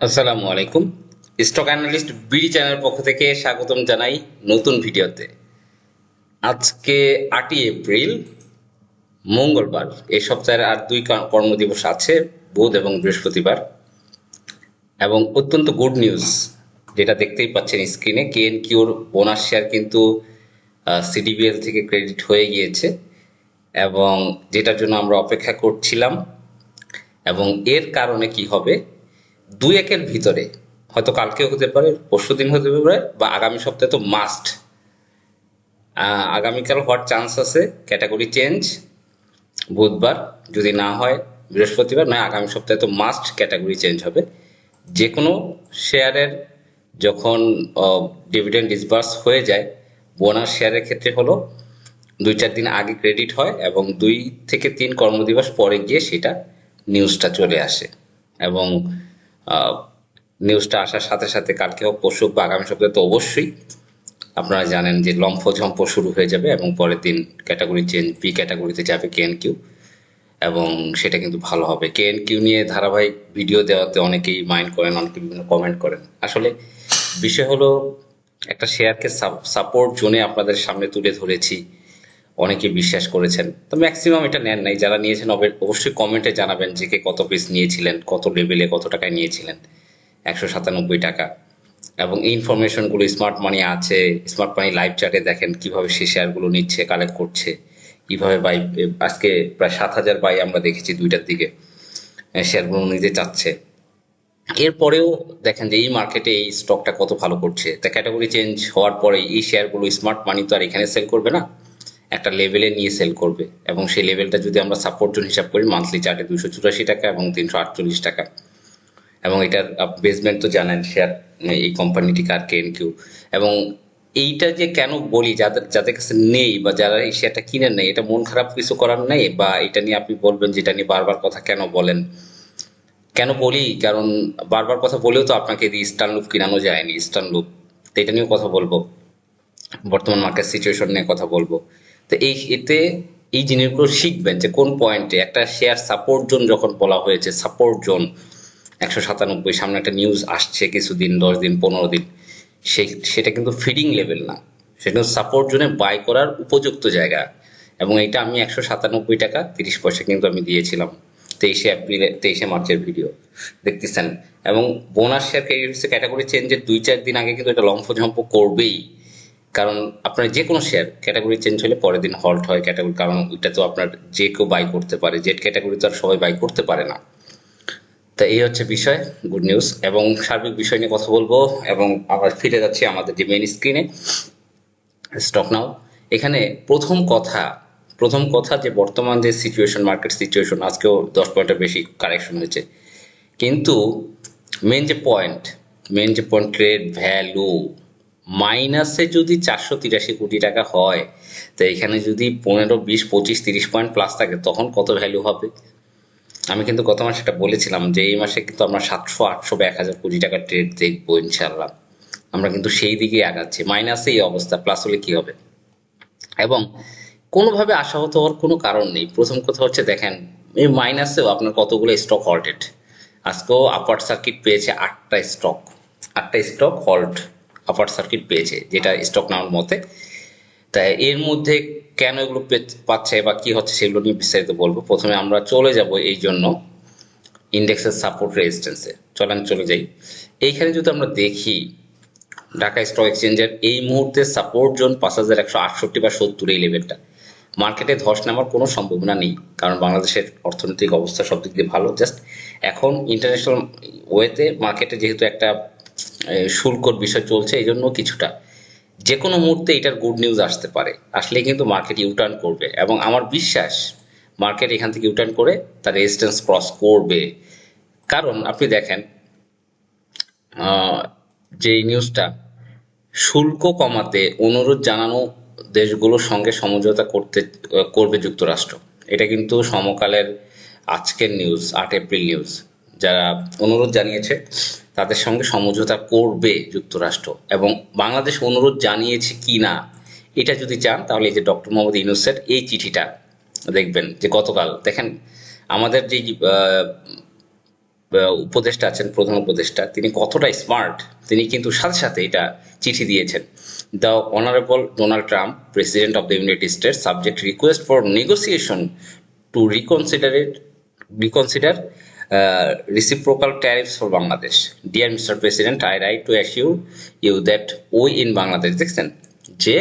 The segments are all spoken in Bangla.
আসসালামু আলাইকুম। স্টক অ্যানালিস্ট বিডি চ্যানেলের পক্ষ থেকে স্বাগতম জানাই নতুন ভিডিওতে। আজকে আটই এপ্রিল, মঙ্গলবার, এই সপ্তাহের আর দুই কর্মদিবস আছে, বুধ এবং বৃহস্পতিবার। এবং অত্যন্ত গুড নিউজ, যেটা দেখতেই পাচ্ছেন স্ক্রিনে কেএন কিউর বোনাস শেয়ার কিন্তু সিডিবিএল থেকে ক্রেডিট হয়ে গিয়েছে। এবং যেটার জন্য আমরা অপেক্ষা করছিলাম। এবং এর কারণে কি হবে দুই একের ভিতরে, হয়তো কালকেও হতে পারে, পরশু দিন হতে পারে, বা আগামী সপ্তাহে তো মাস্ট আগামীকাল হওয়ার চান্স আছে ক্যাটাগরি চেঞ্জ বুধবার, যদি না হয়, বৃহস্পতিবার, নয়, আগামী সপ্তাহে তো মাস্ট ক্যাটাগরি চেঞ্জ হবে। যে কোনো শেয়ারের যখন ডিভিডেন্ড ডিসবার্স হয়ে যায় বোনাস শেয়ারের ক্ষেত্রে হলো, দুই চার দিন আগে ক্রেডিট হয় এবং দুই থেকে তিন কর্মদিবস পরে গিয়ে সেটা নিউজটা চলে আসে। এবং নিউজটা আসার সাথে সাথে কালকে হোক, পরশু বা আগামী সপ্তাহে তো অবশ্যই আপনারা জানেন যে লম্ফ ঝম্প শুরু হয়ে যাবে এবং পরের দিন ক্যাটাগরি চেঞ্জ বি ক্যাটাগরিতে যাবে কেএন কিউ এবং সেটা কিন্তু ভালো হবে। কেএন কিউ নিয়ে ধারাবাহিক ভিডিও দেওয়াতে অনেকেই মাইন্ড করেন, অনেকে বিভিন্ন কমেন্ট করেন। আসলে বিষয় হলো একটা শেয়ারকে সাপোর্ট জোনে আপনাদের সামনে তুলে ধরেছি। অনেকে বিশ্বাস করেছেন, তো ম্যাক্সিমাম এটা নেন নাই। যারা নিয়েছেন, অবে- অবশ্যই কমেন্টে জানাবেন যে কে কত পিস নিয়েছিলেন, কত লেভেলে কত টাকায় নিয়েছিলেন। একশো সাতানব্বই টাকা। এবং ইনফরমেশনগুলো স্মার্ট মানি আছে স্মার্ট মানি লাইভ চ্যাটে দেখেন কীভাবে সে শেয়ারগুলো নিচ্ছে কালেক্ট করছে, কীভাবে বাই আজকে প্রায় সাত হাজার বাই আমরা দেখেছি দুইটার দিকে শেয়ারগুলো নিতে চাচ্ছে। এরপরেও দেখেন যে এই মার্কেটে এই স্টকটা কত ভালো করছে। তা ক্যাটাগরি চেঞ্জ হওয়ার পরে এই শেয়ারগুলো স্মার্ট মানি তো আর এখানে সেল করবে না। একটা লেভেলে নিয়ে সেল করবে। এবং সেই লেভেলটা যদি আমরা সাপোর্ট জোন হিসাব করি মান্থলি চার্টে দুশো চুরাশি টাকা এবং তিনশো আটচল্লিশ টাকা। এবং এটার বেসমেন্ট তো জানেন শেয়ার এই কোম্পানিটি কার কেন কিউ এবং এইটা যে কেন বলি, যাদের যাদের কাছে নেই বা যারা এই শেয়ারটা কিনে নেই, এটা মন খারাপ কিছু করার নেই? বা এটা নিয়ে আপনি বলবেন যেটা নিয়ে বারবার কথা কেন বলেন? কেন বলি? কারণ বারবার কথা বলেও তো আপনাকে ইস্টার্ন লুপ কিনানো যায়নি ইস্টার্ন লুপ তো এটা নিয়েও কথা বলব। বর্তমান মার্কেট সিচুয়েশন নিয়ে কথা বলব। তো এই এতে এই জিনিসগুলো শিখবেন যে কোন পয়েন্টে একটা শেয়ার সাপোর্ট জোন যখন বলা হয়েছে সাপোর্ট জোন একশো সাতানব্বই সামনে একটা নিউজ আসছে কিছুদিন, দশ দিন, পনেরো দিন, সে, সেটা কিন্তু ফিডিং লেভেল না। সেটা সাপোর্ট জোনে বাই করার উপযুক্ত জায়গা। এবং এটা আমি একশো সাতানব্বই টাকা তিরিশ পয়সা কিন্তু আমি দিয়েছিলাম তেইশে এপ্রিলে, তেইশে মার্চের ভিডিও দেখতেছেন? এবং বোনাস শেয়ার ক্যাটাগরি চেঞ্জের দুই চার দিন আগে কিন্তু এটা লম্ফ ঝম্প করবেই। কারণ আপনার যে কোনো শেয়ার ক্যাটাগরি চেঞ্জ হলে পরের দিন হল্ট হয় ক্যাটাগরি কারণ ওইটা তো আপনার যে কেউ বাই করতে পারে জেড ক্যাটাগরি তো আর সবাই বাই করতে পারে না। তা এই হচ্ছে বিষয় গুড নিউজ এবং সার্বিক বিষয় নিয়ে কথা বলব এবং আবার ফিরে যাচ্ছি আমাদের যে মেইন স্ক্রিনে স্টক নাও এখানে প্রথম কথা প্রথম কথা যে বর্তমান যে সিচুয়েশন মার্কেট সিচুয়েশন আজকেও দশ পয়েন্টের বেশি কারেকশন হয়েছে। কিন্তু মেন যে পয়েন্ট মেন যে পয়েন্ট ট্রেড ভ্যালু মাইনাসে যদি চারশো তিরাশি কোটি টাকা হয়, তো এখানে যদি পনেরো, বিশ, পঁচিশ, তিরিশ পয়েন্ট প্লাস থাকে, তখন কত ভ্যালু হবে? আমি কিন্তু গত মাসে এটা বলেছিলাম যে এই মাসে কিন্তু আমরা সাতশো, আটশো বা এক হাজার কোটি টাকার ট্রেড দেখব ইনশাল্লাহ আমরা কিন্তু সেই দিকেই আগাচ্ছি, মাইনাসে এই অবস্থা প্লাস হলে কি হবে? এবং কোনোভাবে আশাহত হওয়ার কোনো কারণ নেই। প্রথম কথা হচ্ছে দেখেন, এই মাইনাসেও আপনার কতগুলো স্টক হল্টেড আজকেও আপার সার্কিট পেয়েছে আটটা স্টক আটটা স্টক হল্ট আপার সার্কিট পেয়েছে, যেটা স্টক নেওয়ার মতে। তাই এর মধ্যে কেন এগুলো পাচ্ছে বা কি হচ্ছে সেগুলো নিয়ে বিস্তারিত বলব। প্রথমে আমরা চলে যাব এই জন্য ইন্ডেক্সের সাপোর্ট রেজিস্ট্যান্সে চলেন, চলে যাই। এইখানে যদি আমরা দেখি, ঢাকা স্টক এক্সচেঞ্জের এই মুহূর্তে সাপোর্ট জোন পাঁচ হাজার একশো আটষট্টি বা সত্তর এই লেভেলটা মার্কেটে ধস নামার কোনো সম্ভাবনা নেই, কারণ বাংলাদেশের অর্থনৈতিক অবস্থা সব দিক দিয়ে ভালো। জাস্ট এখন ইন্টারন্যাশনাল ওয়েতে মার্কেটে যেহেতু একটা শুল্কর বিষয় চলছে এই জন্য কিছুটা। যে কোনো মুহূর্তে এটার গুড নিউজ আসতে পারে। আসলে কিন্তু মার্কেট ইউটার্ন করবে। এবং আমার বিশ্বাস মার্কেট এখান থেকে ইউটার্ন করে তার রেজিস্ট্যান্স ক্রস করবে। কারণ আপনি দেখেন যে নিউজটা শুল্ক কমাতে অনুরোধ জানানো দেশগুলোর সঙ্গে সমঝোতা করতে, করবে যুক্তরাষ্ট্র। এটা কিন্তু সমকালের আজকের নিউজ আট এপ্রিল নিউজ যারা অনুরোধ জানিয়েছে তাদের সঙ্গে সমঝোতা করবে যুক্তরাষ্ট্র এবং বাংলাদেশ অনুরোধ জানিয়েছে কি না এটা যদি চান তাহলে এই যে ডক্টর মোহাম্মদ ইউনুসের এই চিঠিটা দেখবেন যে গতকাল দেখেন আমাদের যে উপদেষ্টা আছেন প্রধান উপদেষ্টা তিনি কতটা স্মার্ট তিনি কিন্তু সাথে সাথে এটা চিঠি দিয়েছেন। The honourable Donald Trump president of the United States subject request for negotiation to reconsider reconsider uh, reciprocal tariffs for Bangladesh. Dear Mr. President, I write to assure you that we in Bangladesh দেখছেন যে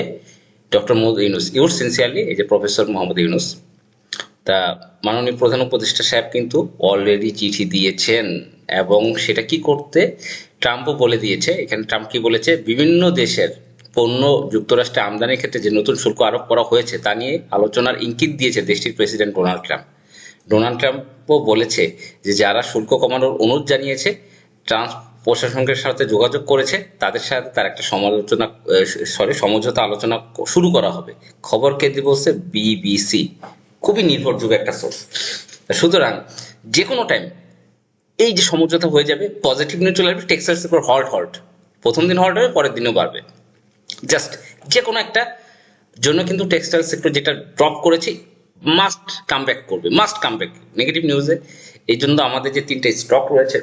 doctor Mohammad Yunus your sincerely এই যে প্রফেসর মোহাম্মদ ইউনুস তা মাননীয় প্রধান উপদেষ্টা সাহেব কিন্তু অলরেডি চিঠি দিয়েছেন এবং সেটা কি করতে ট্রাম্পও বলে দিয়েছে এখানে ট্রাম্প কি বলেছে বিভিন্ন দেশের পণ্য যুক্তরাষ্ট্রে আমদানির ক্ষেত্রে যে নতুন শুল্ক আরোপ করা হয়েছে তা নিয়ে আলোচনার ইঙ্গিত দিয়েছে দেশটির প্রেসিডেন্ট ডোনাল্ড ট্রাম্প ডোনাল্ড ট্রাম্পও বলেছে যে যারা শুল্ক কমানোর অনুরোধ জানিয়েছে, ট্রান্স প্রশাসনের সাথে যোগাযোগ করেছে, তাদের সাথে তার একটা সমালোচনা সরি সমঝোতা আলোচনা শুরু করা হবে। খবর কেন্দ্রে বলছে বিবিসি খুবই নির্ভরযোগ্য একটা সোর্স সুতরাং যে কোনো টাইম এই যে সমঝোতা হয়ে যাবে পজিটিভ নিউজ চলে আসবে টেক্সটাইল সেক্টর হল্ট হল্ট প্রথম দিন হল্ট হবে, পরের দিনও বাড়বে। জাস্ট যে কোনো একটা, জন্য কিন্তু টেক্সটাইল সেক্টর যেটা ড্রপ করেছি মাস্ট কাম ব্যাক করবে মাস্ট কাম ব্যাক নেগেটিভ নিউজে এই জন্য আমাদের যে তিনটে স্টক রয়েছে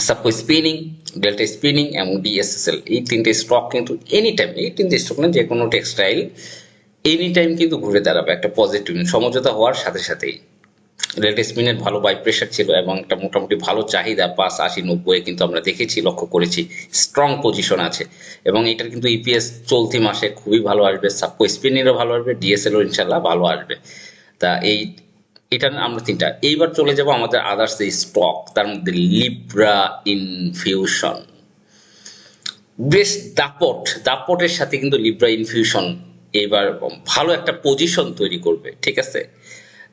সাপো স্পিনিং ডেল্টা স্পিনিং এবং ডিএসএসএল এই তিনটে স্টক কিন্তু এনি টাইম এই তিনটে স্টক না যে কোনো টেক্সটাইল এনি টাইম কিন্তু ঘুরে দাঁড়াবে একটা পজিটিভ সমঝোতা হওয়ার সাথে সাথেই। রেড স্পিনের ভালো বাই প্রেশার ছিল এবং একটা মোটামুটি ভালো চাহিদা, পাঁচ আশি নব্বই কিন্তু আমরা দেখেছি, লক্ষ্য করেছি স্ট্রং পজিশন আছে। এবং এটার কিন্তু ইপিএস চলতি মাসে খুবই ভালো আসবে সাপো স্পিনেরও ভালো আসবে ডিএসএলও ইনশাল্লাহ ভালো আসবে। তা এই, এটা আমরা তিনটা। এইবার চলে যাব আমাদের আদার্স এই স্টক তার মধ্যে লিব্রা ইনফিউশন বেশ দাপট, দাপটের সাথে কিন্তু লিব্রা ইনফিউশন এবার ভালো একটা পজিশন তৈরি করবে, ঠিক আছে?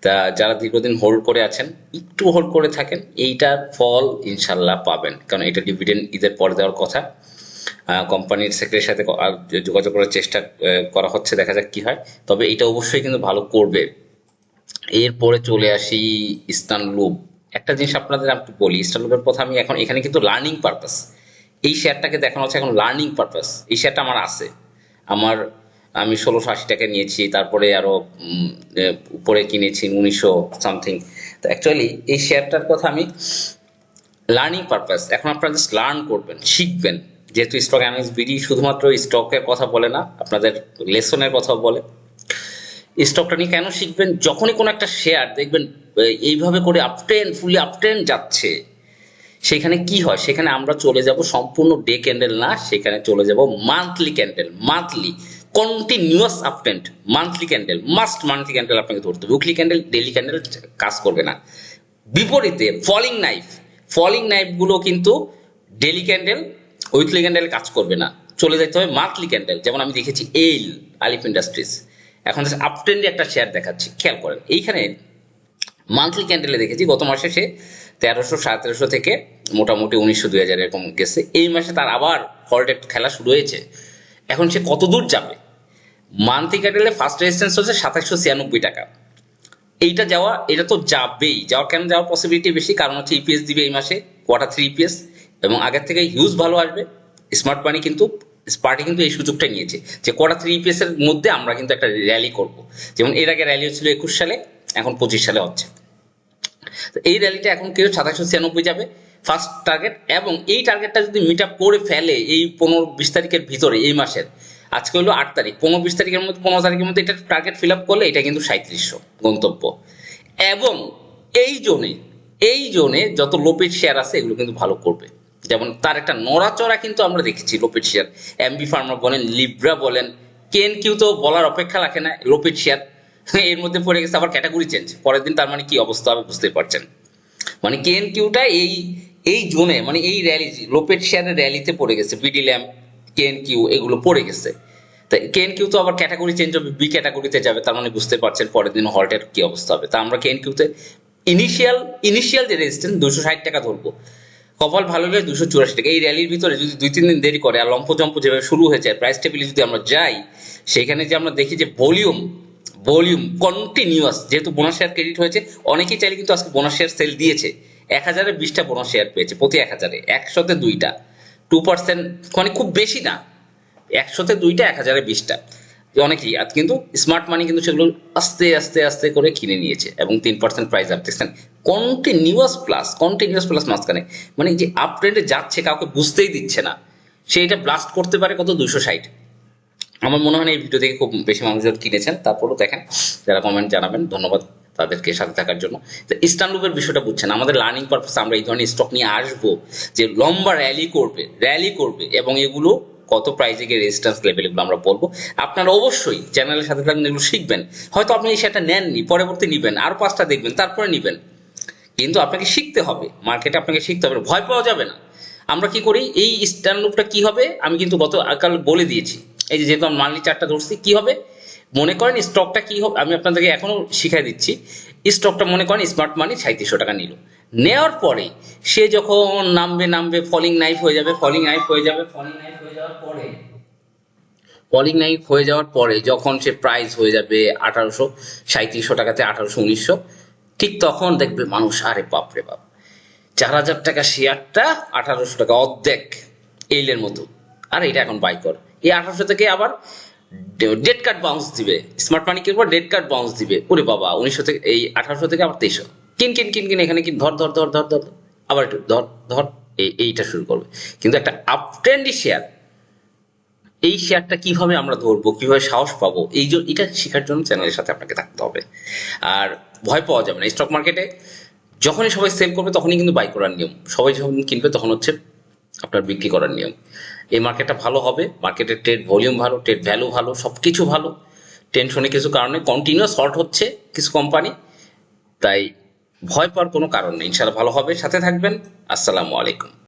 তা যারা দীর্ঘদিন হোল্ড করে আছেন, একটু হোল্ড করে থাকেন এইটার ফল ইনশাল্লাহ পাবেন। কারণ এটা ডিভিডেন্ড ঈদের পরে দেওয়ার কথা। কোম্পানির সেক্রেটারির সাথে যোগাযোগ করার চেষ্টা করা হচ্ছে, দেখা যাক কি হয়। তবে এটা অবশ্যই কিন্তু ভালো করবে। এরপরে চলে আসি ইস্টার্ন লুপ একটা জিনিস আপনাদের আমি বলি ইস্টার্ন লুপের কথা আমি এখন, এখানে কিন্তু লার্নিং পারপাস এই শেয়ারটাকে দেখানো হচ্ছে এখন লার্নিং পারপাস এই শেয়ারটা আমার আছে। আমার আমি ষোলোশো আশি টাকা নিয়েছি, তারপরে আরও উপরে কিনেছি উনিশশো সামথিং তো অ্যাকচুয়ালি এই শেয়ারটার কথা আমি লার্নিং পারপাস এখন আপনারা জাস্ট লার্ন করবেন, শিখবেন। যেহেতু স্টক অ্যানালিস্ট বিডি শুধুমাত্র স্টকের কথা বলে না, আপনাদের লেসনের কথাও বলে। স্টকটা নিয়ে কেন শিখবেন? যখনই কোনো একটা শেয়ার দেখবেন এইভাবে করে আপটেন ফুলি আপটেন যাচ্ছে, সেখানে কি হয়? সেখানে আমরা চলে যাব সম্পূর্ণ ডে ক্যান্ডেল না, সেখানে চলে যাব monthly candle monthly continuous uptrend monthly candle must monthly candle আপনাকে ধরতে হবে। উইকলি ক্যান্ডেল ডেলি ক্যান্ডেল কাজ করবে না। বিপরীতে ফলিং নাইফ ফলিং নাইফগুলো কিন্তু ডেলি ক্যান্ডেল উইকলি ক্যান্ডেল কাজ করবে না। চলে যেতে হবে মান্থলি ক্যান্ডেল যেমন আমি দেখেছি এইল আলিফ ইন্ডাস্ট্রিজ এখন আপট্রেন্ডে একটা শেয়ার দেখাচ্ছি, খেয়াল করেন। এইখানে মান্থলি ক্যান্ডেলে দেখেছি, গত মাসে সে তেরোশো সাড়ে থেকে মোটামুটি উনিশশো, দুই হাজার এরকম গেছে। এই মাসে তার আবার হলডেট খেলা শুরু হয়েছে। এখন সে কত দূর যাবে? মান্থলি ক্যান্ডেলে ফার্স্ট রেজিস্ট্যান্স হচ্ছে সাতাশশো ছিয়ানব্বই টাকা। এইটা যাওয়া, এটা তো যাবেই। যাওয়া কেন? যাওয়ার পসিবিলিটি বেশি, কারণ হচ্ছে ইপিএস দিবে এই মাসে কোয়ার্টার থ্রি ইপিএস এবং আগের থেকে হিউজ ভালো আসবে। স্মার্ট মানি কিন্তু পার্টি কিন্তু এই সুযোগটা নিয়েছে যে কোয়ার্টার থ্রি ইপিএস এর মধ্যে আমরা কিন্তু একটা র্যালি করব। যেমন এর আগে র্যালি হচ্ছিল একুশ সালে, এখন পঁচিশ সালে হচ্ছে। তো এই র্যালিটা এখন কেউ সাতাশশো ছিয়ানব্বই যাবে। ফার্স্ট টার্গেট এবং এই টার্গেটটা যদি মিট আপ করে ফেলে এই পনেরো বিশ তারিখের ভিতরে, এই মাসের, আজকে হলো আট তারিখ, পনেরো বিশ তারিখের মধ্যে, পনেরো তারিখের মধ্যে এটা টার্গেট ফিল আপ করলে এটা কিন্তু সাঁত্রিশশো গন্তব্য। এবং এই জোনে এই জোনে যত লোপের শেয়ার আছে, এগুলো কিন্তু ভালো করবে। যেমন তার একটা নড়াচড়া কিন্তু আমরা দেখেছি লোপের শেয়ার এমবি ফার্মা বলেন লিব্রা বলেন কেন কিউ তো বলার অপেক্ষা রাখে না লোপের শেয়ার এর মধ্যে পড়ে গেছে আবার ক্যাটাগরি চেঞ্জ পরের দিন তার মানে কি অবস্থা হবে বুঝতে পারছেন। মানে কেএন কিউটা এই এই জোনে মানে এই র্যালি লোপের শেয়ারের র্যালিতে পড়ে গেছে বিডি ল্যাম্প কেএন কিউ এগুলো পড়ে গেছে। তা কেএন কিউ তো আবার ক্যাটাগরি চেঞ্জ হবে বি ক্যাটাগরিতে যাবে, তার মানে বুঝতে পারছেন পরের দিন হল্টের কি অবস্থা হবে। তা আমরা কেএন কিউতে ইনিশিয়াল ইনিশিয়াল যে রেজিস্ট্যান্স দুশো ষাট টাকা ধরবো। কপাল ভালো হলে দুশো চুরাশি টাকা। এই র্যালির ভিতরে যদি দুই তিন দিন দেরি করে, আর লম্প জম্প যেভাবে শুরু হয়ে যায় প্রাইস টেবিলে যদি আমরা যাই, সেখানে যে আমরা দেখি যে ভলিউম ভলিউম কন্টিনিউয়াস যেহেতু বোনাস শেয়ার ক্রেডিট হয়েছে, অনেকেই চাইলে কিন্তু আজকে বোনাস শেয়ার সেল দিয়েছে। এক হাজারে বিশটা বোনাস শেয়ার পেয়েছে, প্রতি এক হাজারে, একশোতে দুইটা। টু পার্সেন্ট মানে খুব বেশি না, একশোতে দুইটা, এক হাজারে বিশটা। অনেকেই, আর কিন্তু স্মার্ট মানি কিন্তু সেগুলো আস্তে আস্তে আস্তে করে কিনে নিয়েছে এবং তিন পার্সেন্ট প্রাইস আপ দেখছেন। কন্টিনিউয়াস প্লাস কন্টিনিউয়াস প্লাস মাঝখানে। মানে যে আপ ট্রেন্ডে যাচ্ছে, কাউকে বুঝতেই দিচ্ছে না। সে এটা ব্লাস্ট করতে পারে কত? দুশো ষাট। আমার মনে হয় এই ভিডিও থেকে খুব বেশি মানুষজন কিনেছেন। তারপরেও দেখেন, যারা কমেন্ট জানাবেন, ধন্যবাদ। তাদেরকে সাথে থাকার জন্য। তো ইস্টার্ন লুপের বিষয়টা বুঝছেন, আমাদের লার্নিং পারপাস আমরা এই ধরনের স্টক নিয়ে আসব যে লম্বা র্যালি করবে র্যালি করবে এবং এগুলো কত প্রাইজে গিয়ে রেজিস্ট্যান্স লেভেল এগুলো আমরা বলব। আপনারা অবশ্যই চ্যানেলের সাথে থাকবেন, এগুলো শিখবেন। হয়তো আপনি সেটা নেননি, পরবর্তী নিবেন, আর পাঁচটা দেখবেন, তারপরে নেবেন। কিন্তু আপনাকে শিখতে হবে মার্কেটে আপনাকে শিখতে হবে, ভয় পাওয়া যাবে না। আমরা কি করি, এই স্ট্যান্ড লুপটা কি হবে, আমি কিন্তু গত কাল বলে দিয়েছি। এই যে যেহেতু আমি মান্থলি চারটা ধরছি, কি হবে? মনে করেন স্টকটা কি হোক, আমি আপনাদেরকে এখনও শিখাই দিচ্ছি। স্টকটা মনে করেন স্মার্ট মানি সাঁত্রিশশো টাকা নিল। নেওয়ার পরে সে যখন নামবে নামবে ফলিং নাইফ হয়ে যাবে ফলিং নাইফ হয়ে যাবে ফলিং নাইফ হয়ে যাওয়ার পরে ফলিং নাইফ হয়ে যাওয়ার পরে যখন সে প্রাইস হয়ে যাবে আঠারোশো সাঁত্রিশশো টাকাতে আঠারোশো, উনিশশো, ঠিক তখন দেখবে মানুষ, আরে বাপ রে বাপ, চার হাজার টাকা শেয়ারটা আঠারোশো টাকা অর্ধেক এইলের মতো। আর এটা এখন বাই কর। এই আঠারোশো থেকে আবার ডেট কার্ড বাউন্স দিবে। স্মার্ট মানি কিনবো ডেট কার্ড বাউন্স দিবে। ওরে বাবা, উনিশশো থেকে, এই আঠারোশো থেকে আবার তেইশশো। কিন কিন কিন কিন, এখানে কিন, ধর ধর ধর ধর ধর। আবার একটু ধর ধর এইটা শুরু করবে। কিন্তু একটা আপ ট্রেন্ডি শেয়ার এই শেয়ারটা কীভাবে আমরা ধরবো, কীভাবে সাহস পাবো, এই জন্য এটা শেখার জন্য চ্যানেলের সাথে আপনাকে থাকতে হবে। আর ভয় পাওয়া যাবে না। স্টক মার্কেটে যখনই সবাই সেল করবে, তখনই কিন্তু বাই করার নিয়ম। সবাই যখন কিনবে, তখন হচ্ছে আপনার বিক্রি করার নিয়ম। এই মার্কেটটা ভালো হবে মার্কেটের ট্রেড ভলিউম ভালো ট্রেড ভ্যালু ভালো সব কিছু ভালো। টেনশনে কিছু কারণে কন্টিনিউ শর্ট হচ্ছে কিছু কোম্পানি তাই ভয় পাওয়ার কোনো কারণ নেই। ইনশাআল্লাহ ভালো হবে। সাথে থাকবেন। আসসালামু আলাইকুম।